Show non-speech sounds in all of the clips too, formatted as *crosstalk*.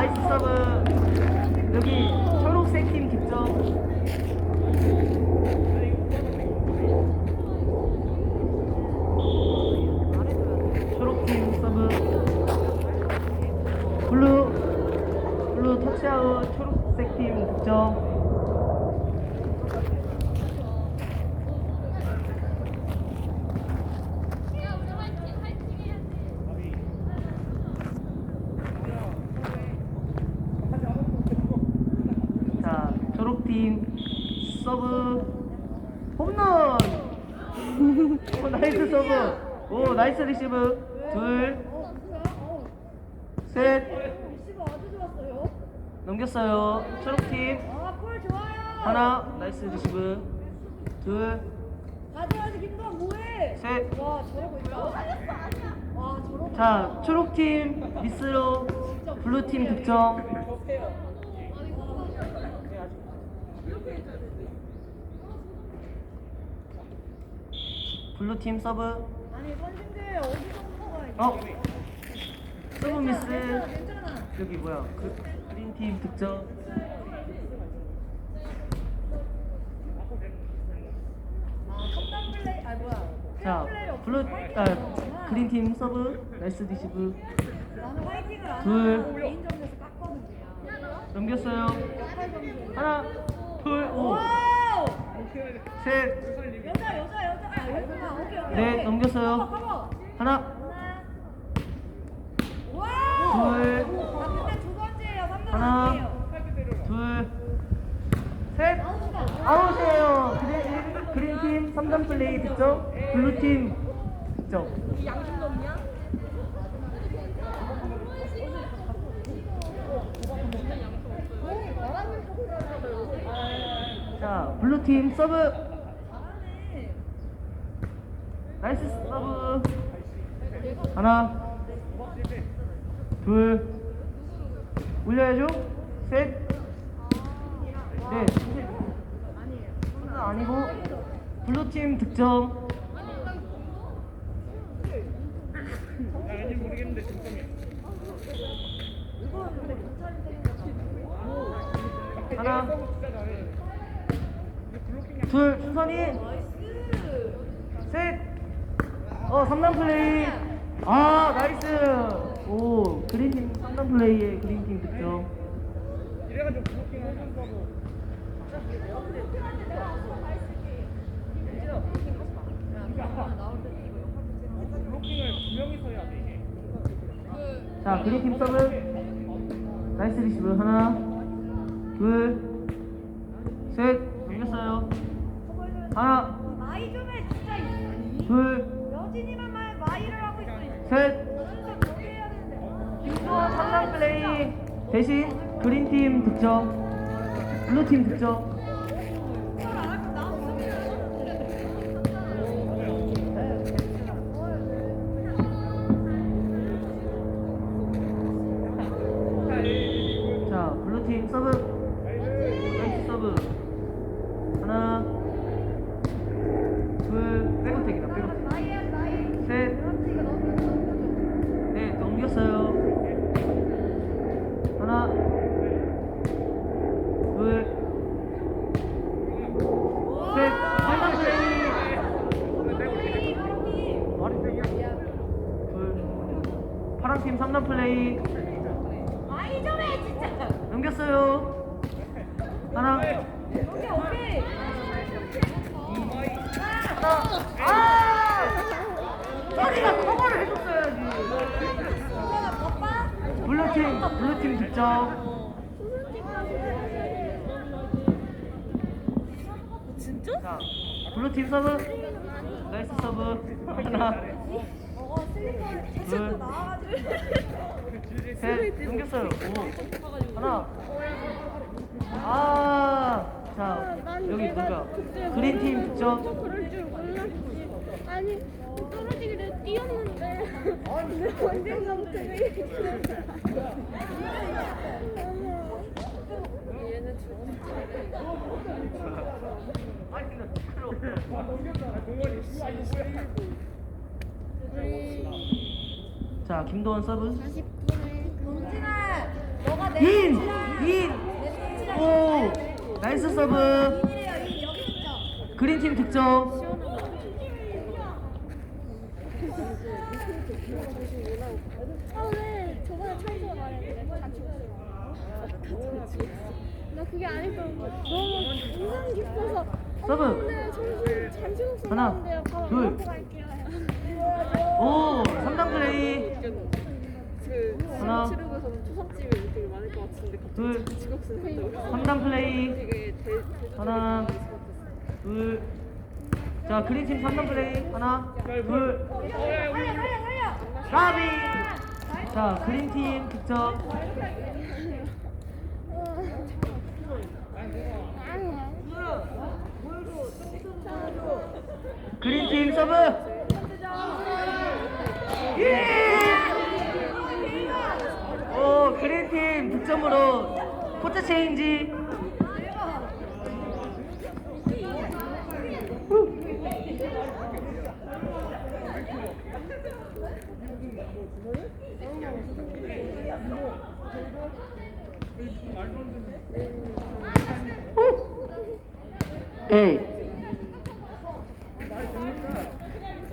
나이스 서브. 여기 초록색 팀 득점. 초록팀 서브. 블루 블루 터치아웃 초록색 팀 득점. 자, 초록팀 서브 홈런! 오, 나이스 나이스 리시브! 둘, 셋. 넘겼어요. 초록팀 아, 볼 좋아요. 하나, 나이스 리시브. 둘, 가져야지 김도환 뭐해? 셋. 와 저러고 있다. 와 저러고. 자, 초록팀 미스로 블루팀 득점. 블루팀 서브. 어? 서브 미스. 괜찮아. 여기 뭐야? 그, 그린팀 득점. 아 아? 자, 블루. 아, 그린팀 서브. 나이스 디시브. 둘. 넘겼어요. 하나, 둘, 오, 와우! 셋, 여자 여자 여자 아 여자가 오케이 오케이. 네, 오케이. 넘겼어요. 하나, 하나. 와우! 둘. 아 근데 두 번째예요. 3번 하나. 둘, 셋. 아웃이에요. 그린, 그린팀 3점 플레이 득점. 블루팀 득점. 자, 블루팀 서브. 나이스 서브. 하나, 둘, 올려야죠. 셋, 넷. 하나 아니고 블루팀 득점. 하나, 둘, 순선이. 셋. 어, 3단 플레이. 아, 나이스. 오, 그린팀 3단 플레이에 그린팀 득점. 자, 그린팀 서브. 나이스 리시브. 하나, 둘, 셋. 넘겼어요. 하나, 마이 좀 해, 진짜. 이- 둘, 여진이만 말 마이를 하고 있어. 셋. 해야 되는데. 김수원 3단 플레이 대신 그린팀 득점. 블루팀 득점. 자, 블루팀 서브. 나이스 서브. 하나, 둘, 백어택이다, 백어택. 마이 해야지, 마이. 셋, 그렇지, 이거 너무 너무 네, 넘겼어요. 하나, 둘, 셋, 팔단 플레이. 둘, 파란팀 3단 플레이. 마이 좀 해, 진짜. 넘겼어요. 하나, 오케이, 오케이. 아! 저기가 커버를 해줬어야지. 블루팀, 블루팀 득점. 진짜? 자, 블루팀 서브. 나이스 서브. 하나, 셋. 넘겼어요. 오. 하나. 아. 자, 여기 누가? 그린팀 득점. 그럴 줄 몰랐지. 아니 떨어지기를 뛰었는데 언젠가부터 얘는 없어. 자, 김도원 서브. 40분에 동진아, 너가 내 인! 내 인! 오! 나이스 서브! 인이래요 인 여기 있죠 그린팀 득점! 아, 왜 저번에 찬수가 말했는데 다 죽었어. 나 그게 아니고 너무 인상 깊어서 서브. 어머, 잘. 하나, 둘. 갈게요. 오! 3단 플레이! 그 하나. 둘! 갑자기 직업수는 갔다고 3단 플레이! 하나, 둘. 자, 그린팀 3단 플레이. 하나, 둘. 가비! 자, 그린팀 득점. 그린팀 서브! 예! 오, 그린팀 득점으로 코트 체인지. A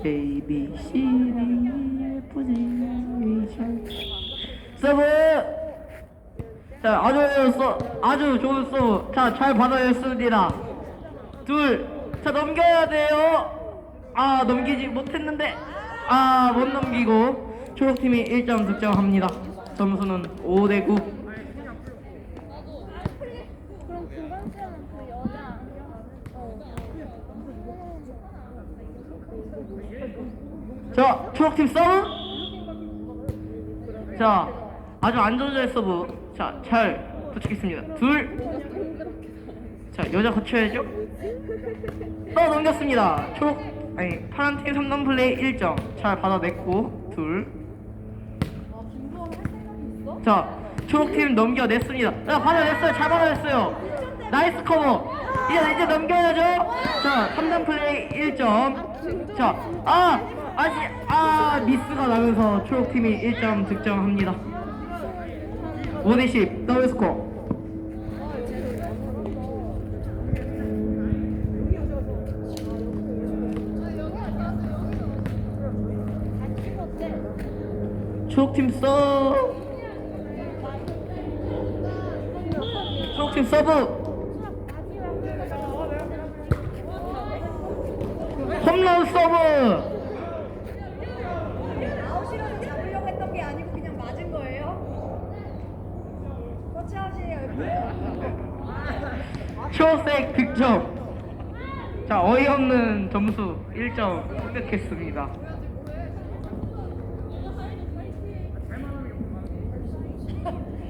A B C D 서브 자 아주 서, 아주 좋은 서브 자 잘 받아냈습니다 둘 자 넘겨야 돼요 아 넘기지 못했는데 아 못 넘기고 초록팀이 1점 득점합니다 점수는 5대9 그럼 두 번째는 그 여자. 어. 자, 초록팀 서브. 자, 아주 안전자의 서브. 자, 잘 도착했습니다. 둘. 자, 여자 거쳐야죠. 또 넘겼습니다. 초록, 아니, 파란 팀 3단 플레이 1점. 잘 받아냈고, 둘. 자, 초록팀 넘겨냈습니다. 자, 받아냈어요. 잘 받아냈어요. 나이스 커버. 이제, 이제 넘겨야죠. 자, 3단 플레이 1점. 자, 아, 아시, 아, 미스가 나면서 초록팀이 1점 득점합니다. 5대10, 더블 스코어. 초록팀 서 초록팀 서브 홈런 서브 아웃이라고 잡으려고 했던 게 아니고 그냥 맞은 거예요? 터치아웃이에요 초색 득점. 자 어이없는 점수 1점 획득했습니다.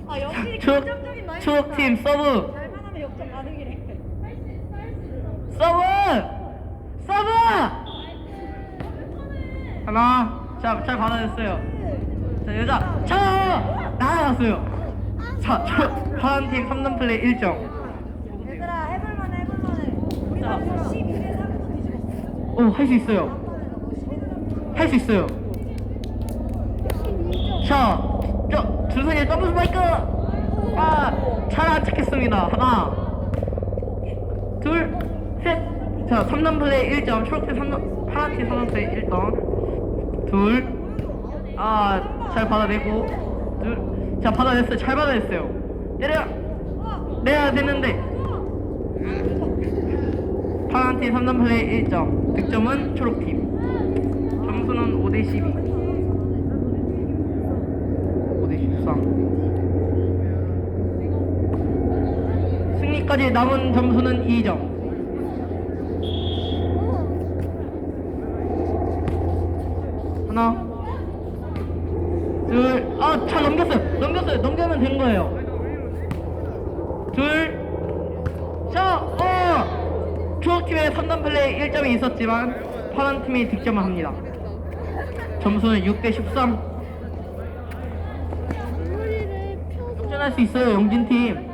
아 긍정적인 마인드 초록팀 서브. 잘만 하면 역전 가능이래. 서브! 서브! 하나 자잘 받아냈어요. 자 여자 자 나갔어요. 자 초, 파란팀 3단 플레이 1점. 얘들아 해볼만해 해볼만해 우리 자. 나도 12대 3으로 뒤집었어 오할수 있어요 할 수 있어요 자, 저, 준선이 점프 스파이크! 아, 잘 안착했습니다. 하나, 둘, 셋. 자, 3단 플레이 1점, 초록팀 3단, 파란팀 3단 플레이 1점. 둘, 아, 잘 받아내고, 둘, 자, 받아냈어요. 잘 받아냈어요. 때려! 내야 되는데. 파란팀 3단 플레이 1점, 득점은 초록팀. 점수는 5대 12. 5대 13. 승리까지 남은 점수는 2점. 하나, 둘, 아, 잘 넘겼어요. 넘겼어요. 넘기면 된 거예요. 둘, 자, 어! 초록팀의 3단 플레이 1점이 있었지만, 파란 팀이 득점을 합니다. 점수는 6대 13. 머리를 펴서. 역전할 수 있어요, 영진 팀.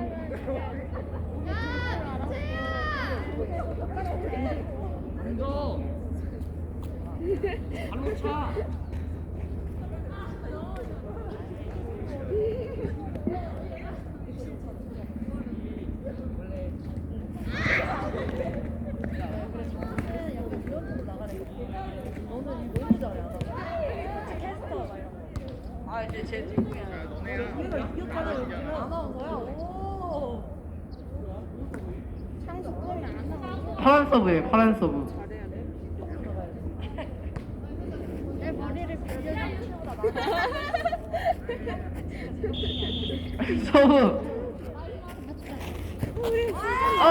발로 차. 잘해. 캐스터 막 이런 이제 제 친구야. 우리가 이겼잖아 여기는. 아나운서야. 오. 상수 끄면 안 나와. 파란 서브에 파란 서브. 잘해야 돼. 내 머리를 빌려줘. *laughs* 서브. 어,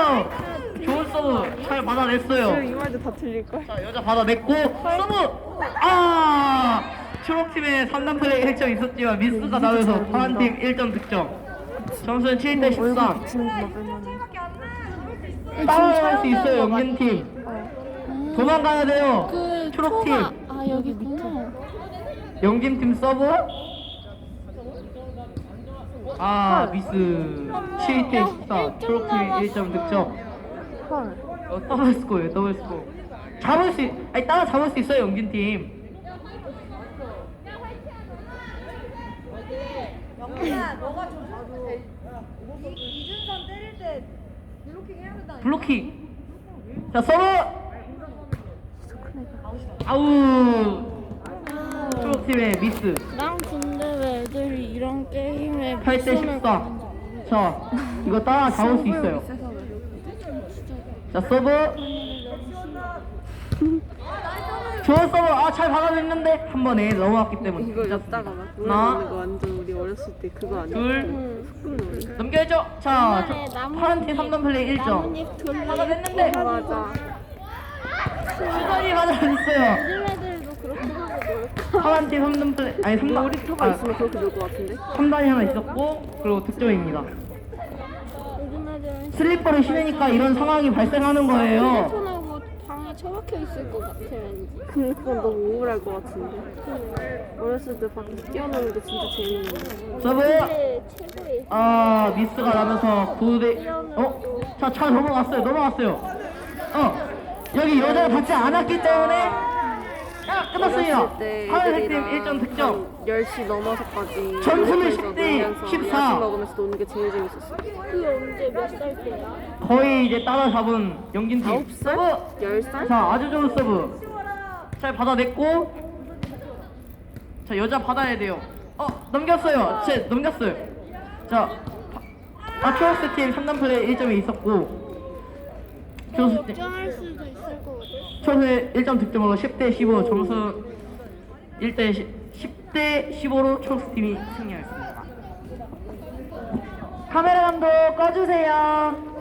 좋은 서브 잘 받아냈어요. 지금 이 말도 다 틀릴걸? 자 여자 받아냈고 서브. 아, 초록팀의 3단 플레이 1점 있었지만 미스가 나면서 파란팀 1점 득점. 점수는 7대 13. 차이밖에 안 나. 따라갈 수 있어요 영진팀. 도망가야 돼요. 그 초록팀. 초가 아 여기 있구나. 영진팀 서브. 아 미스 7대 14 초록팀 1점 득점 어, 더블 스코어예요 더블 스코어 잡을 수 있- 아니 따라 잡을 수 있어요 영진팀 너가. 이- 이준선 때릴 때 블로킹 해야 된다. 블로킹. 자 서브 아우. 초록팀의 미스. 난 근데 왜 애들이 이런 게임에 8대 14 자 이거 따라 잡을 수 있어요. 자 서브 좋은 서브 아잘 받아냈는데? 한 번에 넘어갔기 때문에. 이거. 였다가 막 노래 하나 부르는 거 완전 우리 어렸을 때 그거 아니야? 둘 흑금 노래. 넘겨야죠. 자 저- 파란 팀 3단 플레이 1점. 나뭇잎 돌리 받아냈는데? 맞아. 시간이 받아냈어요. 요즘 애들도 그렇게 하고 놀 파란 팀 3단 플레이 아니 3단 놀이터가 있으면 그렇게 놀 것 같은데? 3단이 하나 있었고 그리고 득점입니다. 요즘 애들은 슬리퍼를 신으니까 이런 상황이 발생하는 거예요 박혀 있을 것 같아 왠지 근데 그건 너무 우울할 것 같은데. 어렸을 때 밖에서 뛰어노는 게 진짜. 서브 근데 최고의 아 미스가 나면서 9대 어? 자, 차 넘어갔어요 넘어갔어요 어 여기 여자가 닿지 않았기 때문에 야 끝났습니다 어렸을 때 파란색 팀 애들이랑 1점 득점 한 10시 넘어서까지 점수는 놀이터에서 10대 놀면서 14. 야식 먹으면서 노는 게 제일 재밌었어. 그 언제 몇 살 때야? 거의 이제 따라잡은 영진팀 아홉 살? 서브 열 살? 자 아주 좋은 서브 잘 받아냈고 자 여자 받아야 돼요 어 넘겼어요 제 넘겼어요 자 아, 초록색 팀 3단 플레이 1점이 있었고 팀 걱정할 수도 있을 것 같아 초록색 1점 득점으로 10대 15 점수 1대 10, 대 15로 초록색 팀이 승리했습니다. 카메라 감독 꺼주세요